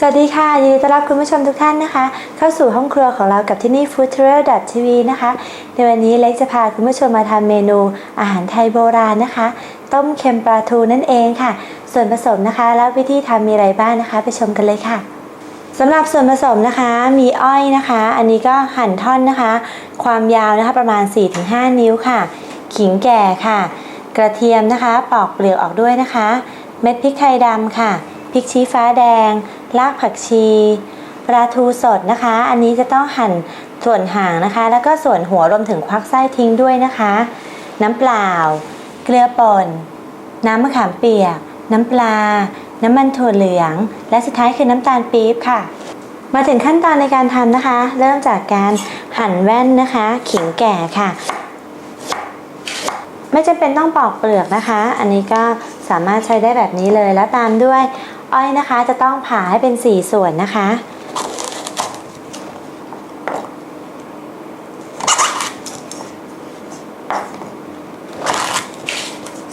สวัสดีค่ะ ยินดีต้อนรับคุณผู้ชมทุกท่านนะคะ เข้าสู่ห้องครัวของเรากับที่นี่ Food t r a i l TV นะคะ ในวันนี้เล็กจะพาคุณผู้ชมมาทำเมนูอาหารไทยโบราณนะคะ ต้มเค็มปลาทูนั่นเองค่ะ ส่วนผสมนะคะ แล้ววิธีทำมีอะไรบ้างนะคะ ไปชมกันเลยค่ะสำหรับส่วนผสมนะคะมีอ้อยนะคะ อันนี้ก็หั่นท่อนนะคะ ความยาวนะคะประมาณ 4-5 นิ้วค่ะ ขิงแก่ค่ะ กระเทียมนะคะ ปอกเปลือกออกด้วยนะคะ เม็ดพริกไทยดำค่ะพริกชี้ฟ้าแดง รากผักชีปลาทูสดนะคะ อันนี้จะต้องหั่นส่วนหางนะคะ แล้วก็ส่วนหัวรวมถึงควักไส้ทิ้งด้วยนะคะ น้ำเปล่า เกลือป่น น้ำมะขามเปียก น้ำปลา น้ำมันถั่วเหลือง และสุดท้ายคือน้ำตาลปี๊บค่ะ มาถึงขั้นตอนในการทำนะคะ เริ่มจากการหั่นแว่นนะคะ ขิงแก่ค่ะ ไม่จำเป็นต้องปอกเปลือกนะคะ อันนี้ก็สามารถใช้ได้แบบนี้เลยแล้วตามด้วย อ้อยนะคะจะต้องผ่าให้เป็น4ส่วนนะคะ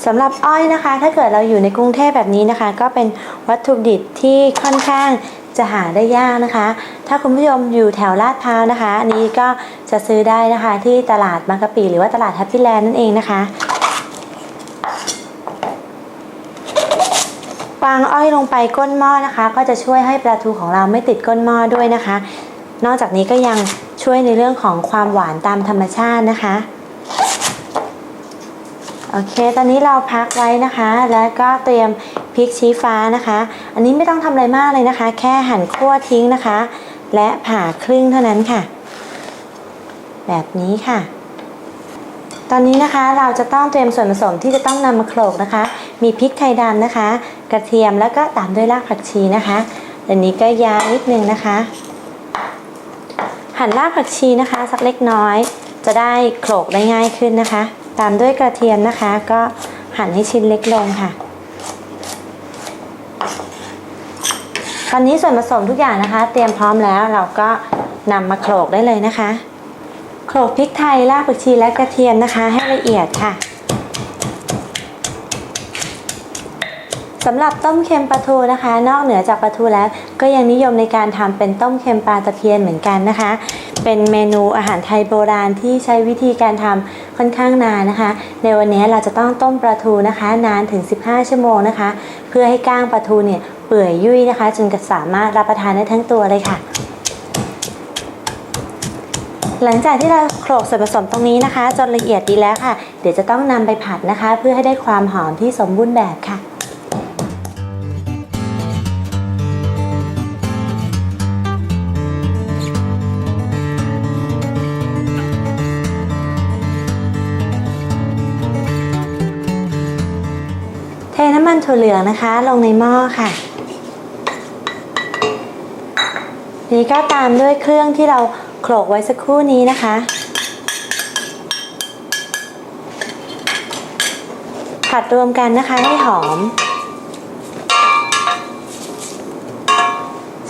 สำหรับอ้อยนะคะ ถ้าเกิดเราอยู่ในกรุงเทพแบบนี้นะคะ ก็เป็นวัตถุดิบที่ค่อนข้างจะหาได้ยากนะคะ ถ้าคุณผู้ชมอยู่แถวลาดพร้าวนะคะ อันนี้ก็จะซื้อได้นะคะที่ตลาดบางกะปิหรือว่าตลาดแฮปปี้แลนด์นั่นเองนะคะ วางอ้อยลงไปก้นหม้อนะคะ ก็จะช่วยให้ปลาทูของเราไม่ติดก้นหม้อด้วยนะคะ นอกจากนี้ก็ยังช่วยในเรื่องของความหวานตามธรรมชาตินะคะโอเค ตอนนี้เราพักไว้นะคะ แล้วก็เตรียมพริกชี้ฟ้านะคะ อันนี้ไม่ต้องทำอะไรมากเลยนะคะ แค่หั่นคั่วทิ้งนะคะ และผ่าครึ่งเท่านั้นค่ะ แบบนี้ค่ะ ตอนนี้นะคะเราจะต้องเตรียมส่วนผสมที่จะต้องนำมาโขลกนะคะ มีพริกไทยดำนะคะ ระเทียมแล้วก็ตามด้วยรากผักชีนะคะอันนี้ก็ยาวนิดนึงนะคะ หั่นรากผักชีนะคะ สักเล็กน้อย จะได้โขลกได้ง่ายขึ้นนะคะ ตามด้วยกระเทียมนะคะ ก็หั่นให้ชิ้นเล็กลงค่ะ ตอนนี้ส่วนผสมทุกอย่างนะคะ เตรียมพร้อมแล้วเราก็นำมาโขลกได้เลยนะคะ โขลกพริกไทยรากผักชีและกระเทียมนะคะ ให้ละเอียดค่ะ สำหรับต้มเค็มปลาทูนะคะ นอกเหนือจากปลาทูแล้ว ก็ยังนิยมในการทำเป็นต้มเค็มปลาตะเพียนเหมือนกันนะคะ เป็นเมนูอาหารไทยโบราณที่ใช้วิธีการทำค่อนข้างนานนะคะ ในวันนี้เราจะต้องต้มปลาทูนะคะ นานถึง 15 ชั่วโมงนะคะ เพื่อให้ก้างปลาทูเนี่ยเปื่อยยุ่ยนะคะ จนกระสามารถรับประทานได้ทั้งตัวเลยค่ะหลังจากที่เราโขลกส่วนผสมตรงนี้นะคะ จนละเอียดดีแล้วค่ะ เดี๋ยวจะต้องนำไปผัดนะคะ เพื่อให้ได้ความหอมที่สมบูรณ์แบบค่ะ ถั่วเหลืองนะคะ ลงในหม้อค่ะ นี้ก็ตามด้วยเครื่องที่เราโขลกไว้สักครู่นี้นะคะผัดรวมกันนะคะให้หอม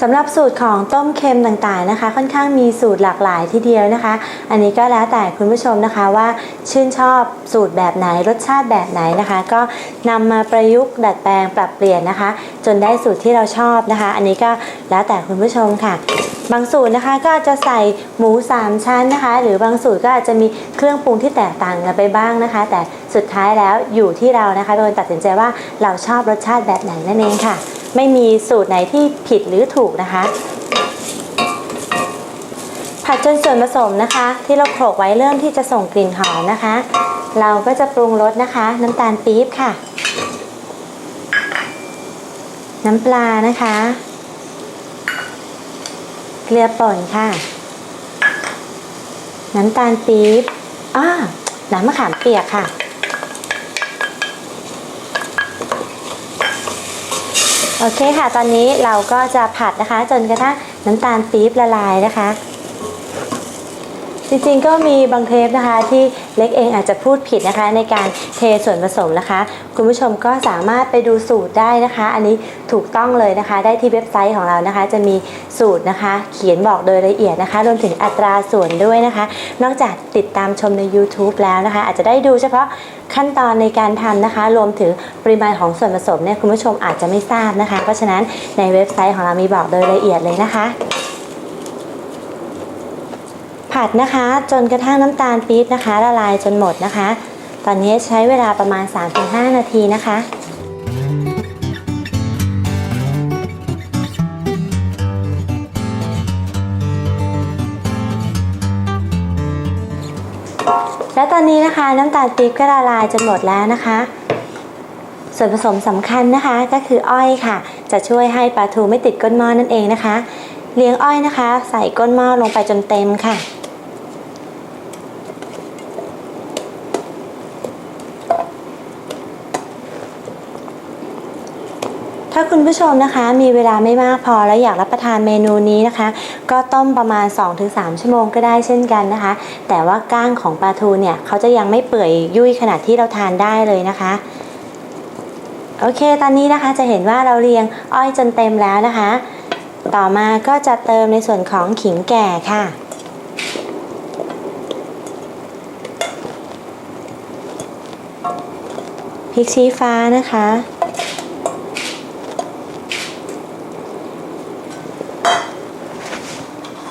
สำหรับสูตรของต้มเค็มต่างๆนะคะ ค่อนข้างมีสูตรหลากหลายทีเดียวนะคะ อันนี้ก็แล้วแต่คุณผู้ชมนะคะว่าชื่นชอบสูตรแบบไหนรสชาติแบบไหนนะคะ ก็นำมาประยุกต์ดัดแปลงปรับเปลี่ยนนะคะ จนได้สูตรที่เราชอบนะคะ อันนี้ก็แล้วแต่คุณผู้ชมค่ะ บางสูตรนะคะก็จะใส่หมู3ชั้นนะคะ หรือบางสูตรก็อาจจะมีเครื่องปรุงที่แตกต่างกันไปบ้างนะคะ แต่สุดท้ายแล้วอยู่ที่เรานะคะเป็นคนตัดสินใจว่าเราชอบรสชาติแบบไหนนั่นเองค่ะ ไม่มีสูตรไหนที่ผิดหรือถูกนะคะ ผัดจนส่วนผสมนะคะ ที่เราโขลกไว้เริ่มที่จะส่งกลิ่นหอมนะคะ เราก็จะปรุงรสนะคะ น้ำตาลปี๊บค่ะ น้ำปลานะคะ เกลือป่นค่ะ น้ำตาลปี๊บอ้าน้ำมะขามเปียกค่ะ โอเคค่ะ ตอนนี้เราก็จะผัดนะคะ จนกระทั่งน้ำตาลปี๊บละลายนะคะ จริงๆก็มีบางเทปนะคะที่เล็กเองอาจจะพูดผิดนะคะ ในการเทส่วนผสมนะคะ คุณผู้ชมก็สามารถไปดูสูตรได้นะคะ อันนี้ถูกต้องเลยนะคะ ได้ที่เว็บไซต์ของเรานะคะ จะมีสูตรนะคะ เขียนบอกโดยละเอียดนะคะ รวมถึงอัตราส่วนด้วยนะคะ นอกจากติดตามชมใน YouTube แล้วนะคะ อาจจะได้ดูเฉพาะขั้นตอนในการทำนะคะ รวมถึงปริมาณของส่วนผสมเนี่ยคุณผู้ชมอาจจะไม่ทราบนะคะ เพราะฉะนั้นในเว็บไซต์ของเรามีบอกโดยละเอียดเลยนะคะ ผัดนะคะ จนกระทั่งน้ำตาลปี๊บนะคะ ละลายจนหมดนะคะ ตอนนี้ใช้เวลาประมาณ 3-5 นาทีนะคะและตอนนี้นะคะน้ำตาลปี๊บก็ละลายจนหมดแล้วนะคะ ส่วนผสมสำคัญนะคะก็คืออ้อยค่ะ จะช่วยให้ปลาทูไม่ติดก้นหม้อนั่นเองนะคะ เลี้ยงอ้อยนะคะ ใส่ก้นหม้อลงไปจนเต็มค่ะ ถ้าคุณผู้ชมนะคะมีเวลาไม่มากพอแล้วอยากรับประทานเมนูนี้นะคะ ก็ต้มประมาณ 2-3 ชั่วโมงก็ได้เช่นกันนะคะ แต่ว่าก้างของปลาทูเนี่ยเขาจะยังไม่เปื่อยยุ่ยขนาดที่เราทานได้เลยนะคะโอเค ตอนนี้นะคะจะเห็นว่าเราเรียงอ้อยจนเต็มแล้วนะคะ ต่อมาก็จะเติมในส่วนของขิงแก่ค่ะ พริกชี้ฟ้านะคะ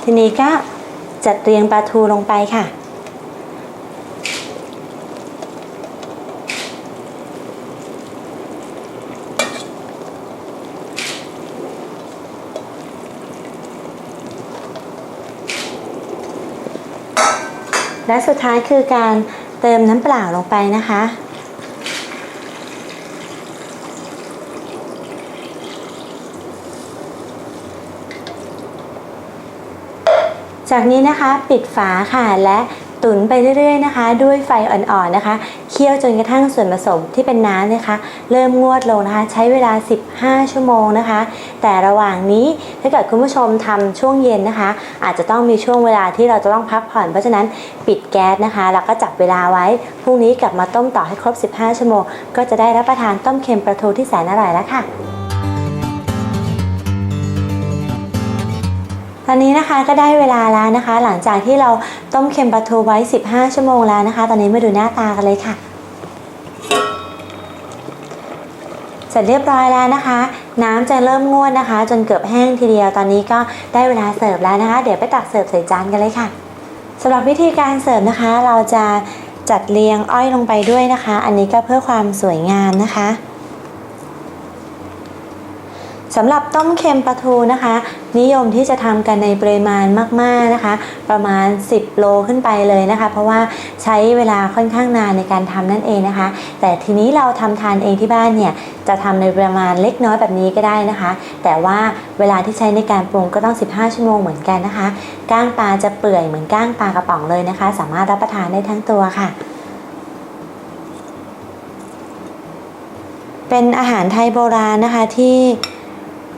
ทีนี้ก็จัดเรียงปลาทูลงไปค่ะ และสุดท้ายคือการเติมน้ำเปล่าลงไปนะคะ จากนี้นะคะปิดฝาค่ะและตุ๋นไปเรื่อยๆนะคะ ด้วยไฟอ่อนๆนะคะ เคี่ยวจนกระทั่งส่วนผสมที่เป็นน้ำนะคะ เริ่มงวดลงนะคะ ใช้เวลา 15 ชั่วโมงนะคะ แต่ระหว่างนี้ถ้าเกิดคุณผู้ชมทำช่วงเย็นนะคะ อาจจะต้องมีช่วงเวลาที่เราจะต้องพักผ่อนเพราะฉะนั้นปิดแก๊สนะคะแล้วก็จับเวลาไว้พรุ่งนี้กลับมาต้มต่อให้ครบ 15 ชั่วโมง ก็จะได้รับประทานต้มเค็มปลาทูที่แสนอร่อยแล้วค่ะ ตอนนี้นะคะก็ได้เวลาแล้วนะคะ หลังจากที่เราต้มเค็มปลาทูไว้ 15 ชั่วโมงแล้วนะคะ ตอนนี้มาดูหน้าตากันเลยค่ะ เสร็จเรียบร้อยแล้วนะคะ น้ำจะเริ่มงวดนะคะ จนเกือบแห้งทีเดียวตอนนี้ก็ได้เวลาเสิร์ฟแล้วนะคะ เดี๋ยวไปตักเสิร์ฟใส่จานกันเลยค่ะสำหรับวิธีการเสิร์ฟนะคะ เราจะจัดเรียงอ้อยลงไปด้วยนะคะ อันนี้ก็เพื่อความสวยงามนะคะ สำหรับต้มเค็มปลาทูนะคะ นิยมที่จะทำกันในปริมาณมากๆนะคะ ประมาณ 10 โลขึ้นไปเลยนะคะ เพราะว่าใช้เวลาค่อนข้างนานในการทำนั่นเองนะคะ แต่ทีนี้เราทำทานเองที่บ้านเนี่ยจะทำในประมาณเล็กน้อยแบบนี้ก็ได้นะคะ แต่ว่าเวลาที่ใช้ในการปรุงก็ต้อง 15 ชั่วโมงเหมือนกันนะคะก้างปลาจะเปื่อยเหมือนก้างปลากระป๋องเลยนะคะ สามารถรับประทานได้ทั้งตัวค่ะเป็นอาหารไทยโบราณนะคะที่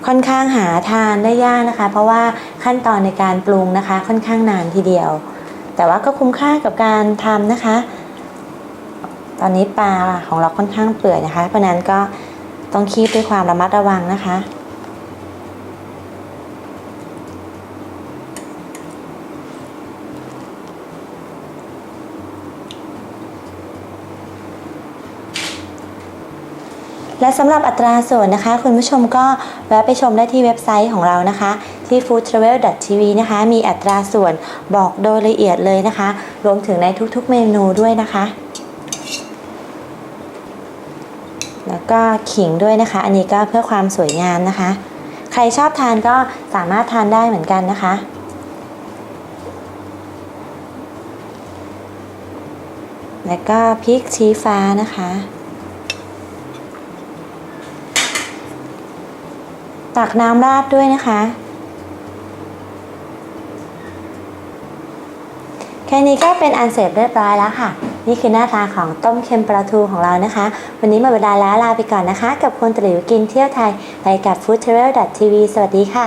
ค่อนข้างหาทานได้ยากนะคะ เพราะว่าขั้นตอนในการปรุงนะคะ ค่อนข้างนานทีเดียว แต่ว่าก็คุ้มค่ากับการทำนะคะ ตอนนี้ปลาของเราค่อนข้างเปื่อยนะคะ เพราะฉะนั้นก็ต้องคีบด้วยความระมัดระวังนะคะ และสำหรับอัตราส่วนนะคะ คุณผู้ชมก็แวะไปชมได้ที่เว็บไซต์ของเรานะคะ ที่ foodtravel.tv นะคะ มีอัตราส่วนบอกโดยละเอียดเลยนะคะ รวมถึงในทุกๆเมนูด้วยนะคะ แล้วก็ขิงด้วยนะคะ อันนี้ก็เพื่อความสวยงามนะคะ ใครชอบทานก็สามารถทานได้เหมือนกันนะคะแล้วก็พริกชี้ฟ้านะคะ ตักน้ำราดด้วยนะคะ แค่นี้ก็เป็นอันเสร็จเรียบร้อยแล้วค่ะ นี่คือหน้าตาของต้มเค็มปลาทูของเรานะคะ วันนี้หมดเวลาแล้วลาไปก่อนนะคะ กับคนตรีวกินเที่ยวไทยไปกับ foodtravel.tv สวัสดีค่ะ